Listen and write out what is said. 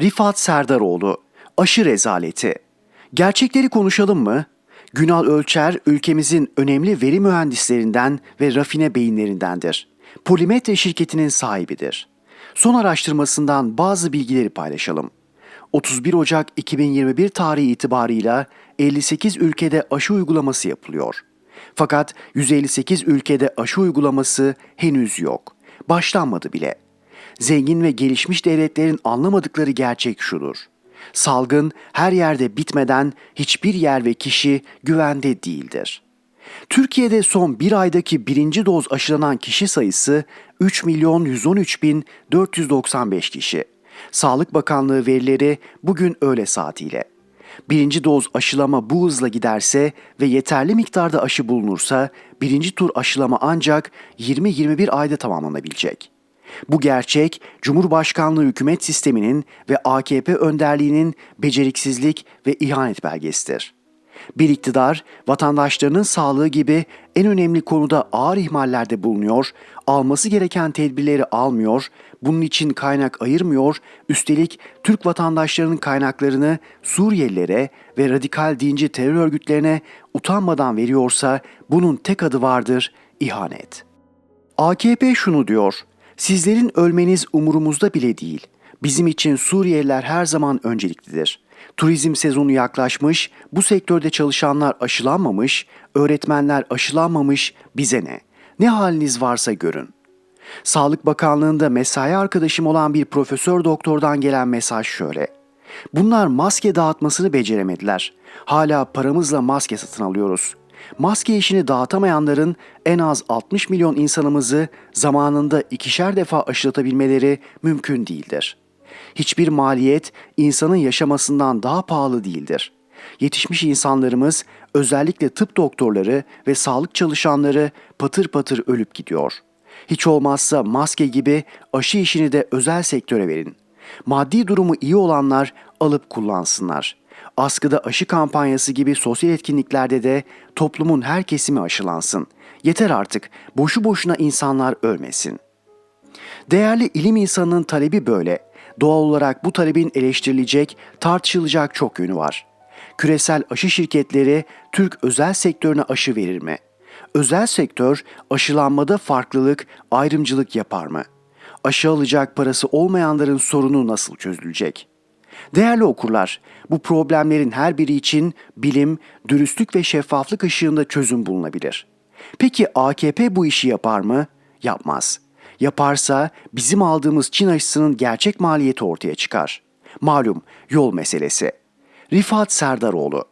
Rifat Serdaroğlu, aşı rezaleti. Gerçekleri konuşalım mı? Günal Ölçer ülkemizin önemli veri mühendislerinden ve rafine beyinlerindendir. Polimetre şirketinin sahibidir. Son araştırmasından bazı bilgileri paylaşalım. 31 Ocak 2021 tarihi itibarıyla 58 ülkede aşı uygulaması yapılıyor. Fakat 158 ülkede aşı uygulaması henüz yok. Başlanmadı bile. Zengin ve gelişmiş devletlerin anlamadıkları gerçek şudur. Salgın her yerde bitmeden hiçbir yer ve kişi güvende değildir. Türkiye'de son bir aydaki birinci doz aşılanan kişi sayısı 3 milyon 113 bin 495 kişi. Sağlık Bakanlığı verileri bugün öğle saatiyle. Birinci doz aşılama bu hızla giderse ve yeterli miktarda aşı bulunursa birinci tur aşılama ancak 20-21 ayda tamamlanabilecek. Bu gerçek Cumhurbaşkanlığı hükümet sisteminin ve AKP önderliğinin beceriksizlik ve ihanet belgesidir. Bir iktidar vatandaşlarının sağlığı gibi en önemli konuda ağır ihmallerde bulunuyor, alması gereken tedbirleri almıyor, bunun için kaynak ayırmıyor, üstelik Türk vatandaşlarının kaynaklarını Suriyelilere ve radikal dinci terör örgütlerine utanmadan veriyorsa bunun tek adı vardır, ihanet. AKP şunu diyor, sizlerin ölmeniz umurumuzda bile değil. Bizim için Suriyeliler her zaman önceliklidir. Turizm sezonu yaklaşmış, bu sektörde çalışanlar aşılanmamış, öğretmenler aşılanmamış, bize ne? Ne haliniz varsa görün. Sağlık Bakanlığı'nda mesai arkadaşım olan bir profesör doktordan gelen mesaj şöyle. Bunlar maske dağıtmasını beceremediler. Hala paramızla maske satın alıyoruz. Maske işini dağıtamayanların en az 60 milyon insanımızı zamanında ikişer defa aşılatabilmeleri mümkün değildir. Hiçbir maliyet insanın yaşamasından daha pahalı değildir. Yetişmiş insanlarımız, özellikle tıp doktorları ve sağlık çalışanları patır patır ölüp gidiyor. Hiç olmazsa maske gibi aşı işini de özel sektöre verin. Maddi durumu iyi olanlar alıp kullansınlar. Askıda aşı kampanyası gibi sosyal etkinliklerde de toplumun her kesimi aşılansın. Yeter artık boşu boşuna insanlar ölmesin. Değerli ilim insanının talebi böyle. Doğal olarak bu talebin eleştirilecek, tartışılacak çok yönü var. Küresel aşı şirketleri Türk özel sektörüne aşı verir mi? Özel sektör aşılanmada farklılık, ayrımcılık yapar mı? Aşı alacak parası olmayanların sorunu nasıl çözülecek? Değerli okurlar, bu problemlerin her biri için bilim, dürüstlük ve şeffaflık ışığında çözüm bulunabilir. Peki AKP bu işi yapar mı? Yapmaz. Yaparsa bizim aldığımız Çin aşısının gerçek maliyeti ortaya çıkar. Malum yol meselesi. Rifat Serdaroğlu